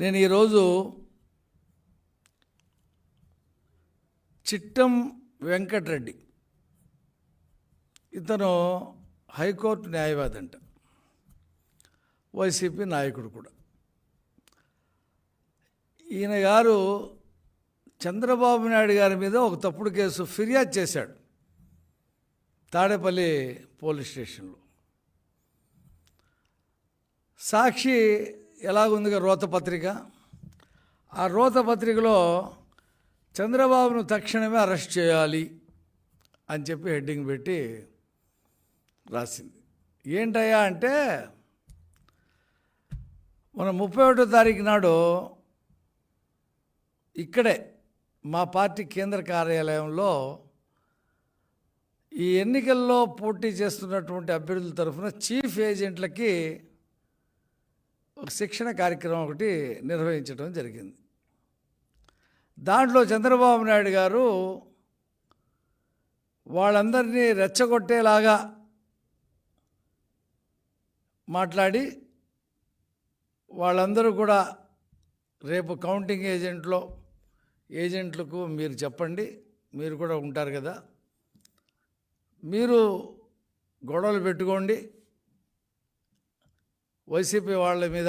నేను ఈరోజు చిట్టం వెంకటరెడ్డి. ఇతను హైకోర్టు న్యాయవాది అంట వైసీపీ నాయకుడు కూడా. ఈయన గారు చంద్రబాబు నాయుడు గారి మీద ఒక తప్పుడు కేసు ఫిర్యాదు చేశాడు. తాడేపల్లి పోలీస్ స్టేషన్లో. సాక్షి ఎలాగుందిగా రోతపత్రిక ఆ రోతపత్రికలో చంద్రబాబును తక్షణమే అరెస్ట్ చేయాలి అని చెప్పి హెడ్డింగ్ పెట్టి రాసింది. ఏంటయ్యా అంటే మన ముప్పై ఒకటో తారీఖు నాడు ఇక్కడే మా పార్టీ కేంద్ర కార్యాలయంలో ఈ ఎన్నికల్లో పోటీ చేస్తున్నటువంటి అభ్యర్థుల తరఫున చీఫ్ ఏజెంట్లకి శిక్షణ కార్యక్రమం ఒకటి నిర్వహించడం జరిగింది. దాంట్లో చంద్రబాబు నాయుడు గారు వాళ్ళందరినీ రెచ్చగొట్టేలాగా మాట్లాడి వాళ్ళందరూ కూడా రేపు కౌంటింగ్ ఏజెంట్లో ఏజెంట్లకు మీరు చెప్పండి మీరు కూడా ఉంటారు కదా. మీరు గొడవలు పెట్టుకోండి వైసీపీ వాళ్ళ మీద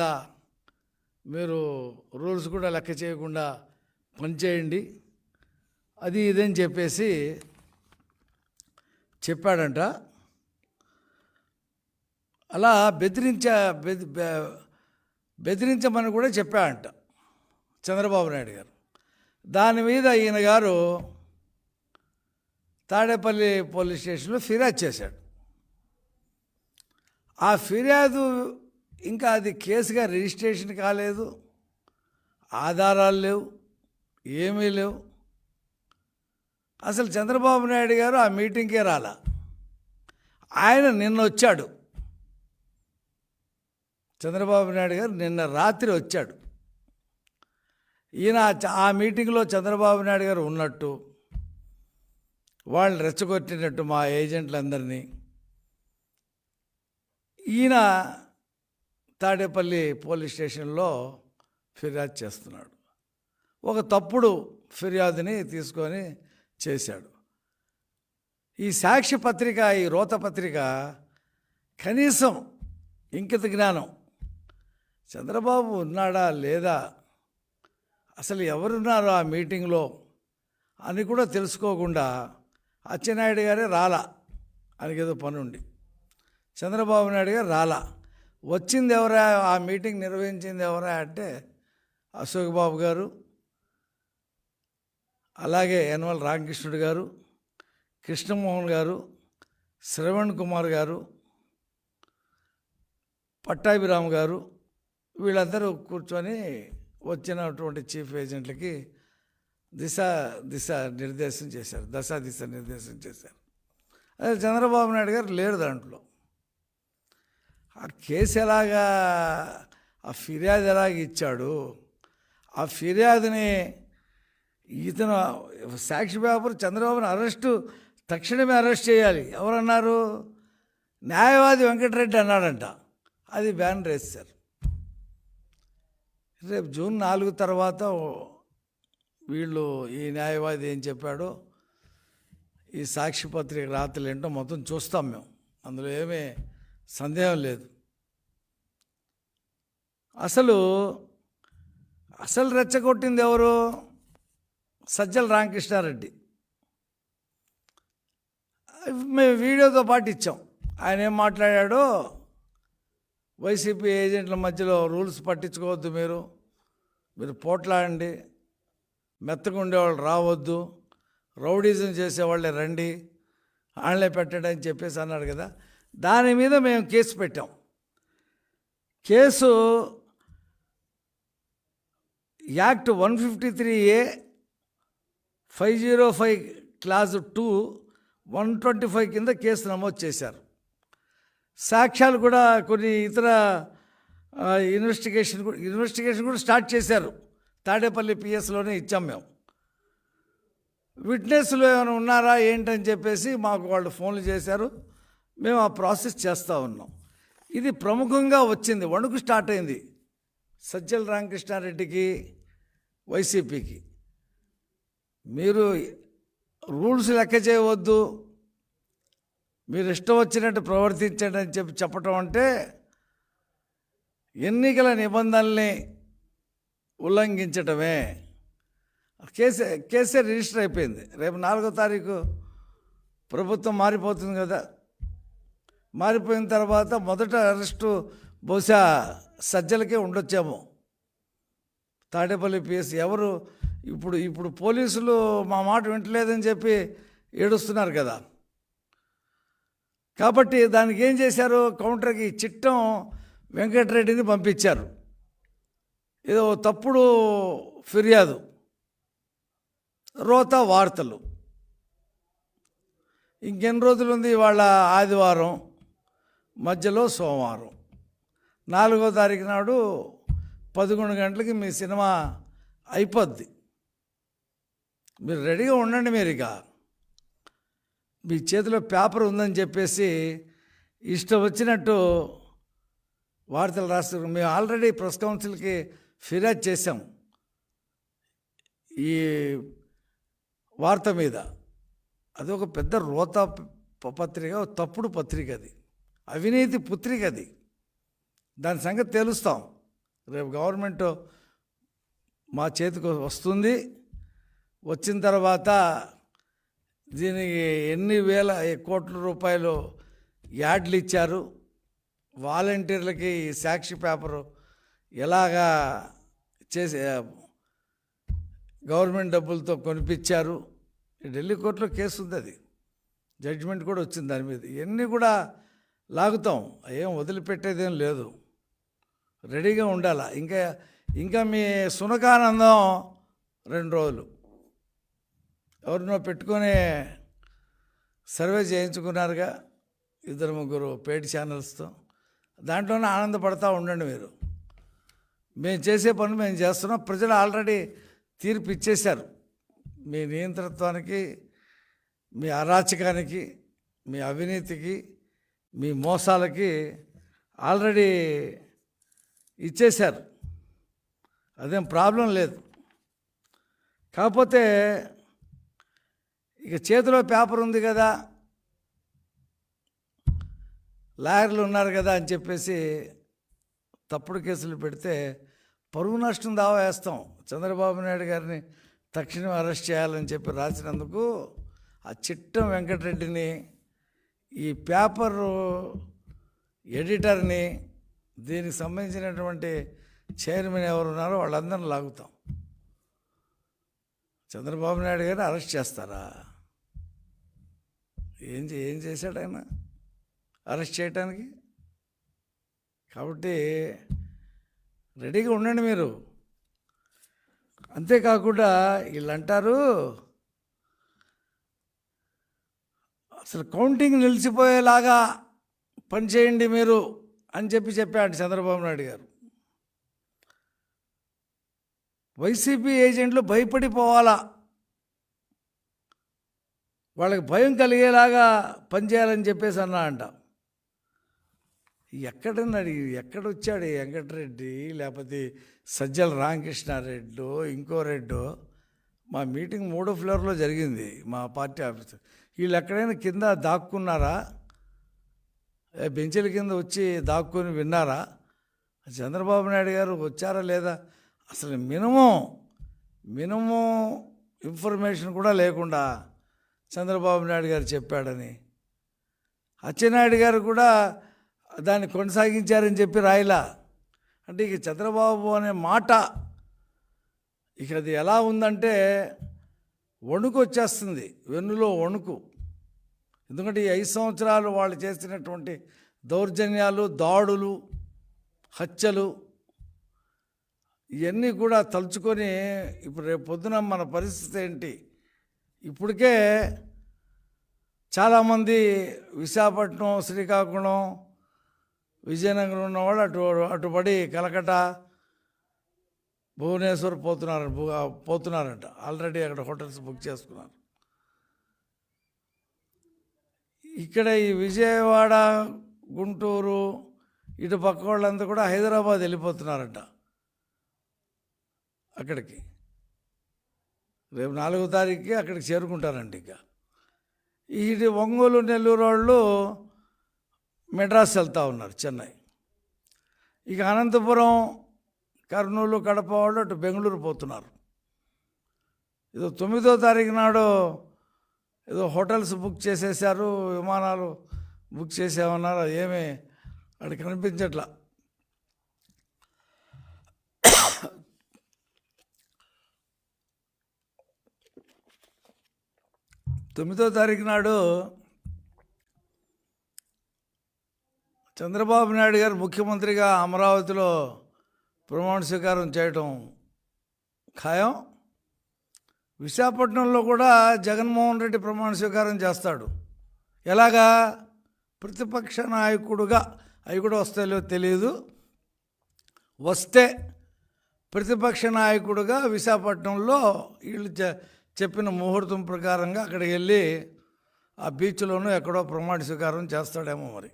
మీరు రూల్స్ కూడా లెక్క చేయకుండా పనిచేయండి అది ఇదని చెప్పేసి చెప్పాడంట. అలా బెదిరించ బెది బె- బెదిరించమని కూడా చెప్పాడంట చంద్రబాబు నాయుడు గారు. దాని మీద ఈయన గారు తాడేపల్లి పోలీస్ స్టేషన్లో ఫిర్యాదు చేశాడు. ఆ ఫిర్యాదు ఇంకా అది కేసుగా రిజిస్ట్రేషన్ కాలేదు. ఆధారాలు లేవు. ఏమీ లేవు. అసలు చంద్రబాబు నాయుడు గారు ఆ మీటింగ్కే రాలా. ఆయన నిన్న వచ్చాడు. చంద్రబాబు నాయుడు గారు నిన్న రాత్రి వచ్చాడు. ఈయన ఆ మీటింగ్లో చంద్రబాబు నాయుడు గారు ఉన్నట్టు వాళ్ళు రెచ్చగొట్టినట్టు మా ఏజెంట్లందరినీ. ఈయన తాడేపల్లి పోలీస్ స్టేషన్లో ఫిర్యాదు చేస్తున్నాడు. ఒక తప్పుడు ఫిర్యాదుని తీసుకొని చేశాడు. ఈ సాక్షి పత్రిక ఈ రోత పత్రిక కనీసం ఇంకిత జ్ఞానం. చంద్రబాబు ఉన్నాడా లేదా? అసలు ఎవరున్నారో ఆ మీటింగ్లో? అని కూడా తెలుసుకోకుండా అచ్చెన్నాయుడు గారే రాలా. ఆయనకేదో పని చంద్రబాబు నాయుడు గారు రాలా. వచ్చింది ఎవరా ఆ మీటింగ్ నిర్వహించింది ఎవరా అంటే అశోక్ బాబు గారు అలాగే యనమల రామకృష్ణుడు గారు కృష్ణమోహన్ గారు శ్రవణ్ కుమార్ గారు పట్టాభిరామ్ గారు వీళ్ళందరూ కూర్చొని వచ్చినటువంటి చీఫ్ ఏజెంట్లకి దిశ దిశ నిర్దేశం చేశారు దశ దిశ నిర్దేశం చేశారు. అదే చంద్రబాబు నాయుడు గారు లేరు దాంట్లో. ఆ కేసు ఎలాగా? ఆ ఫిర్యాదు ఎలాగ ఇచ్చాడు? ఆ ఫిర్యాదుని ఇతను సాక్షి పేపర్ చంద్రబాబుని అరెస్టు తక్షణమే అరెస్ట్ చేయాలి. ఎవరన్నారు? న్యాయవాది వెంకటరెడ్డి అన్నాడంట. అది బ్యాన్ వేశారు రేపు జూన్ నాలుగు తర్వాత వీళ్ళు ఈ న్యాయవాది ఏం చెప్పాడో ఈ సాక్షి పత్రిక రాతలు ఏంటో మొత్తం చూస్తాం మేము. అందులో ఏమీ సందేహం లేదు. అసలు అసలు రెచ్చగొట్టింది ఎవరు? సజ్జల రామకృష్ణారెడ్డి. మేము వీడియోతో పాటు ఇచ్చాం. ఆయన ఏం మాట్లాడాడో? వైసీపీ ఏజెంట్ల మధ్యలో రూల్స్ పట్టించుకోవద్దు మీరు. మీరు పోట్లాడండి. మెత్తగా ఉండేవాళ్ళు రావద్దు. రౌడీజం చేసేవాళ్ళే రండి. ఆన్లైన్ పెట్టండి అని చెప్పేసి అన్నాడు కదా. దాని మీద మేము కేసు పెట్టాం. Case act one fifty three A five zero five clause two one twenty five కింద కేసు నమోదు చేశారు. సాక్ష్యాలు కూడా కొన్ని ఇతర ఇన్వెస్టిగేషన్ ఇన్వెస్టిగేషన్ కూడా స్టార్ట్ చేశారు. తాడేపల్లి పిఎస్లోనే ఇచ్చాం మేము. విట్నెస్లు ఏమైనా ఉన్నారా ఏంటని చెప్పేసి మాకు వాళ్ళు ఫోన్లు చేశారు. మేము ఆ ప్రాసెస్ చేస్తూ ఉన్నాం. ఇది ప్రముఖంగా వచ్చింది వణుకు స్టార్ట్ అయింది. సజ్జల రామకృష్ణారెడ్డికి వైసీపీకి. మీరు రూల్స్ లెక్క చేయవద్దు మీరు ఇష్టం వచ్చినట్టు ప్రవర్తించండి అని చెప్పి చెప్పటం అంటే ఎన్నికల నిబంధనల్ని ఉల్లంఘించటమే. కేసే కేసే రిజిస్టర్ అయిపోయింది. రేపు నాలుగో తారీఖు ప్రభుత్వం మారిపోతుంది కదా. మారిపోయిన తర్వాత మొదట అరెస్టు బహుశా సజ్జలకే ఉండొచ్చేమో. తాడేపల్లి పిఎస్ ఎవరు? ఇప్పుడు ఇప్పుడు పోలీసులు మా మాట వింటలేదని చెప్పి ఏడుస్తున్నారు కదా. కాబట్టి దానికి ఏం చేశారు? కౌంటర్కి చిట్టం వెంకటరెడ్డిని పంపించారు. ఏదో తప్పుడు ఫిర్యాదు. రోత వార్తలు. ఇంకెన్ని రోజులు ఉంది వాళ్ళ ఆదివారం? మధ్యలో సోమవారం. నాలుగో తారీఖు నాడు పదకొండు గంటలకి మీ సినిమా అయిపోద్ది. మీరు రెడీగా ఉండండి మీరు ఇక మీ చేతిలో పేపర్ ఉందని చెప్పేసి ఇష్టం వచ్చినట్టు వార్తలు రాస్తారు. మేము ఆల్రెడీ ప్రెస్ కౌన్సిల్కి ఫిర్యాదు చేశాం ఈ వార్త మీద. అది ఒక పెద్ద రోత పత్రిక తప్పుడు పత్రిక అది. అవినీతి పుత్రిక అది. దాని సంగతి తెలుస్తాం. రేపు గవర్నమెంట్ మా చేతికి వస్తుంది. వచ్చిన తర్వాత దీనికి ఎన్ని వేల కోట్ల రూపాయలు యాడ్లు ఇచ్చారు. వాలంటీర్లకి సాక్షి పేపరు ఎలాగా చేసి గవర్నమెంట్ డబ్బులతో కొనిపించారు. ఢిల్లీ కోర్టులో కేసు ఉంది అది. జడ్జిమెంట్ కూడా వచ్చింది దాని మీద. ఇవన్నీ కూడా లాగుతాం. ఏం వదిలిపెట్టేదేం లేదు. రెడీగా ఉండాలా? ఇంకా ఇంకా మీ సునకానందం రెండు రోజులు. ఎవరినో పెట్టుకొని సర్వే చేయించుకున్నారుగా ఇద్దరు ముగ్గురు పేడ్ ఛానల్స్తో. దాంట్లోనే ఆనందపడతా ఉండండి మీరు. మేము చేసే పనులు మేము చేస్తున్నాం. ప్రజలు ఆల్రెడీ తీర్పు ఇచ్చేశారు. మీ నియంతృత్వానికి మీ అరాచకానికి మీ అవినీతికి మీ మోసాలకి ఆల్రెడీ ఇచ్చేశారు. అదేం ప్రాబ్లం లేదు. కాకపోతే ఇక చేతిలో పేపర్ ఉంది కదా లాయర్లు ఉన్నారు కదా అని చెప్పేసి తప్పుడు కేసులు పెడితే పరువు నష్టం దావా వేస్తాం. చంద్రబాబు నాయుడు గారిని తక్షణం అరెస్ట్ చేయాలని చెప్పి రాసినందుకు ఆ చిట్టం వెంకటరెడ్డిని ఈ పేపరు ఎడిటర్ని దీనికి సంబంధించినటువంటి చైర్మన్ ఎవరు ఉన్నారో వాళ్ళందరిని లాగుతాం. చంద్రబాబు నాయుడు గారిని అరెస్ట్ చేస్తారా? ఏం చే- ఏం చేశాడు ఆయన అరెస్ట్ చేయటానికి? కాబట్టి రెడీగా ఉండండి మీరు. అంతేకాకుండా వీళ్ళు అంటారు అసలు కౌంటింగ్ నిలిచిపోయేలాగా పనిచేయండి మీరు అని చెప్పి చెప్పాడు చంద్రబాబు నాయుడు గారు. వైసీపీ ఏజెంట్లు భయపడిపోవాలా? వాళ్ళకి భయం కలిగేలాగా పనిచేయాలని చెప్పేసి అన్నా అంట. ఎక్కడన్నాడు ఎక్కడ వచ్చాడు వెంకటరెడ్డి లేకపోతే సజ్జల రామకృష్ణారెడ్డో ఇంకో రెడ్డో? మా మీటింగ్ మూడో ఫ్లోర్లో జరిగింది మా పార్టీ ఆఫీస్. వీళ్ళు ఎక్కడైనా కింద దాక్కున్నారా? బెంచీల కింద వచ్చి దాక్కుని విన్నారా? చంద్రబాబు నాయుడు గారు వచ్చారా లేదా? అసలు మినిమం మినిమం ఇన్ఫర్మేషన్ కూడా లేకుండా చంద్రబాబు నాయుడు గారు చెప్పాడని. అచ్చెన్నాయుడు గారు కూడా దాన్ని కొనసాగించారని చెప్పి రాయలా. అంటే ఇక చంద్రబాబు అనే మాట ఇక అది ఎలా ఉందంటే వణుకు వచ్చేస్తుంది వెన్నులో వణుకు. ఎందుకంటే ఈ ఐదు సంవత్సరాలు వాళ్ళు చేసినటువంటి దౌర్జన్యాలు దాడులు హత్యలు ఇవన్నీ కూడా తలుచుకొని ఇప్పుడు రేపు పొద్దున మన పరిస్థితి ఏంటి? ఇప్పటికే చాలామంది విశాఖపట్నం శ్రీకాకుళం విజయనగరం ఉన్నవాళ్ళు అటు అటుపడి కలకట భువనేశ్వర్ పోతున్నారు పోతున్నారంట. ఆల్రెడీ అక్కడ హోటల్స్ బుక్ చేసుకున్నారు. ఇక్కడ ఈ విజయవాడ గుంటూరు ఇటు పక్క వాళ్ళంతా కూడా హైదరాబాద్ వెళ్ళిపోతున్నారంట. అక్కడికి. రేపు నాలుగో తారీఖుకి అక్కడికి చేరుకుంటారండి ఇక. ఇటు ఒంగోలు నెల్లూరు వాళ్ళు మెడ్రాస్ వెళ్తూ ఉన్నారు చెన్నై. ఇక అనంతపురం కర్నూలు కడప వాళ్ళు అటు బెంగళూరు పోతున్నారు. ఏదో తొమ్మిదో తారీఖు నాడు ఏదో హోటల్స్ బుక్ చేసేసారు విమానాలు బుక్ చేసామన్నారు ఏమీ అక్కడ కనిపించట్లా. తొమ్మిదో తారీఖు నాడు చంద్రబాబు నాయుడు గారు ముఖ్యమంత్రిగా అమరావతిలో ప్రమాణ స్వీకారం చేయటం ఖాయం. విశాఖపట్నంలో కూడా జగన్మోహన్ రెడ్డి ప్రమాణ స్వీకారం చేస్తాడు. ఎలాగా? ప్రతిపక్ష నాయకుడుగా అవి కూడా వస్తాయో తెలియదు వస్తే ప్రతిపక్ష నాయకుడుగా విశాఖపట్నంలో వీళ్ళు చెప్పిన ముహూర్తం ప్రకారంగా అక్కడికి వెళ్ళి ఆ బీచ్లోనూ ఎక్కడో ప్రమాణ స్వీకారం చేస్తాడేమో మరి.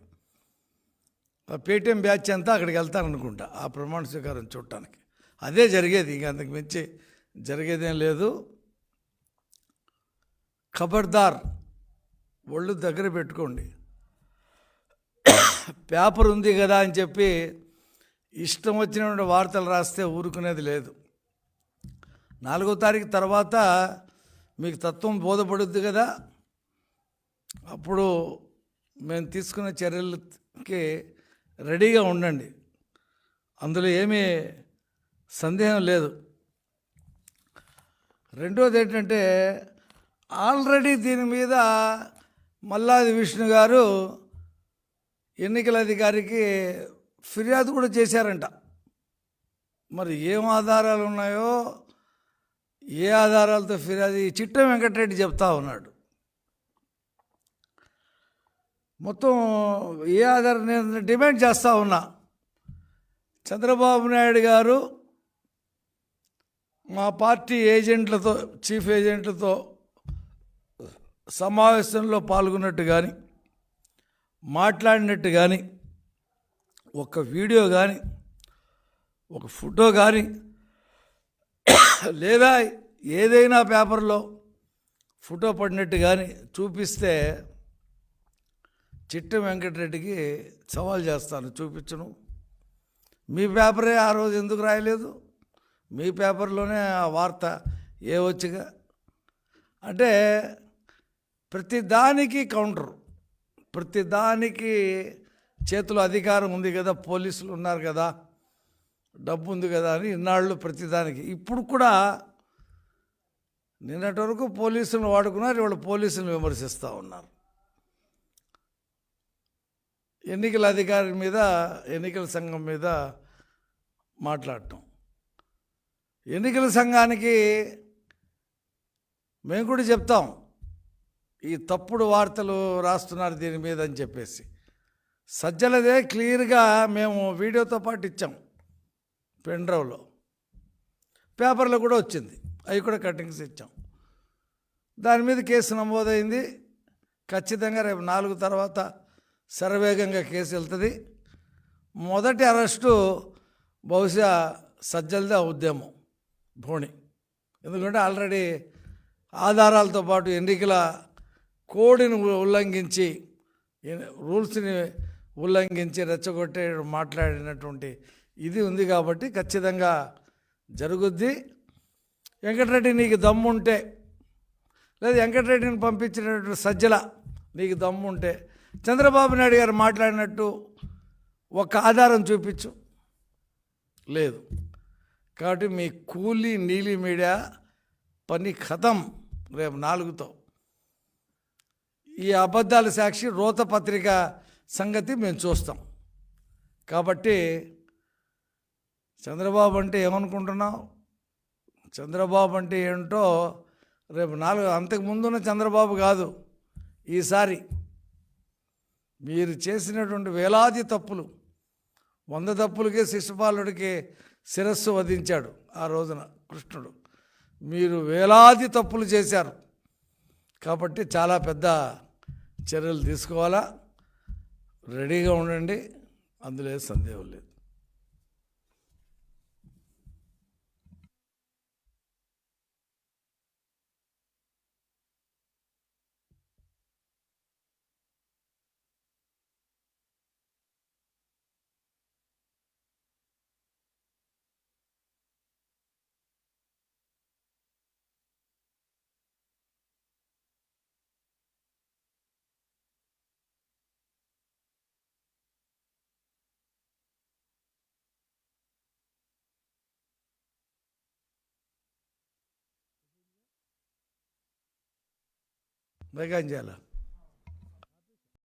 పేటీఎం బ్యాచ్ అంతా అక్కడికి వెళ్తారనుకుంటా ఆ ప్రమాణ స్వీకారం చూడటానికి. అదే జరిగేది ఇంక అంతకు మించి జరిగేదేం లేదు. ఖబర్దార్ ఒళ్ళు దగ్గర పెట్టుకోండి. పేపర్ ఉంది కదా అని చెప్పి ఇష్టం వచ్చినటువంటి వార్తలు రాస్తే ఊరుకునేది లేదు. నాలుగో తారీఖు తర్వాత మీకు తత్వం బోధపడుద్ది కదా. అప్పుడు మేము తీసుకున్న చర్యలకి రెడీగా ఉండండి. అందులో ఏమీ సందేహం లేదు. రెండోది ఏంటంటే ఆల్రెడీ దీని మీద మల్లాది విష్ణు గారు ఎన్నికల అధికారికి ఫిర్యాదు కూడా చేశారంట. మరి ఏం ఆధారాలు ఉన్నాయో ఏ ఆధారాలతో ఫిర్యాదు ఈ చిట్ట వెంకటరెడ్డి చెప్తా ఉన్నాడు. మొత్తం ఏ ఆధారం నేను డిమాండ్ చేస్తూ ఉన్నా. చంద్రబాబు నాయుడు గారు మా పార్టీ ఏజెంట్లతో చీఫ్ ఏజెంట్లతో సమావేశంలో పాల్గొన్నట్టు కానీ మాట్లాడినట్టు కానీ ఒక వీడియో కానీ ఒక ఫోటో కానీ లేదా ఏదైనా పేపర్లో ఫోటో పడినట్టు కానీ చూపిస్తే చిట్ట వెంకటరెడ్డికి సవాల్ చేస్తాను చూపించను. మీ పేపరే ఆ రోజు ఎందుకు రాయలేదు? మీ పేపర్లోనే ఆ వార్త ఏ వచ్చిగా? అంటే ప్రతిదానికి కౌంటర్ ప్రతి దానికి చేతిలో అధికారం ఉంది కదా పోలీసులు ఉన్నారు కదా డబ్బు ఉంది కదా అని ఇన్నాళ్ళు ప్రతిదానికి ఇప్పుడు కూడా నిన్నటి వరకు పోలీసులను వాడుకున్నారు ఇవాళ పోలీసులను విమర్శిస్తూ ఉన్నారు. ఎన్నికల అధికారి మీద ఎన్నికల సంఘం మీద మాట్లాడటం. ఎన్నికల సంఘానికి మేము కూడా చెప్తాం ఈ తప్పుడు వార్తలు రాస్తున్నారు దీని మీద అని చెప్పేసి. సజ్జలదే క్లియర్గా మేము వీడియోతో పాటు ఇచ్చాం పెన్ పేపర్లో కూడా వచ్చింది అవి కూడా కటింగ్స్ ఇచ్చాం. దాని మీద కేసు నమోదైంది. ఖచ్చితంగా రేపు నాలుగు తర్వాత శరవేగంగా కేసు వెళ్తుంది. మొదటి అరెస్టు బహుశా సజ్జలదే ఉద్యమం భోణి ఎందుకంటే ఆల్రెడీ ఆధారాలతో పాటు ఎన్నికల కోడిని ఉల్లంఘించి రూల్స్ని ఉల్లంఘించి రెచ్చగొట్టే మాట్లాడినటువంటి ఇది ఉంది కాబట్టి ఖచ్చితంగా జరుగుద్ది. వెంకటరెడ్డి నీకు దమ్ముంటే లేదా వెంకటరెడ్డిని పంపించినటువంటి సజ్జల నీకు దమ్ముంటే చంద్రబాబు నాయుడు గారు మాట్లాడినట్టు ఒక ఆధారం చూపించు. లేదు. కాబట్టి మీ కూలీ నీలి మీడియా పని ఖతం రేపు నాలుగుతో. ఈ అబద్ధాల సాక్షి రోత పత్రిక సంగతి మేము చూస్తాం. కాబట్టి చంద్రబాబు అంటే ఏమనుకుంటున్నావు? చంద్రబాబు అంటే ఏంటో రేపు నాలుగు అంతకుముందున్న చంద్రబాబు కాదు. ఈసారి మీరు చేసినటువంటి వేలాది తప్పులు వంద తప్పులకే శిశుపాలుడికి శిరస్సు వధించాడు ఆ రోజున కృష్ణుడు. మీరు వేలాది తప్పులు చేశారు. కాబట్టి చాలా పెద్ద చర్యలు తీసుకోవాలా? రెడీగా ఉండండి. అందులో సందేహం లేదు. బైకాన్ చేయాలా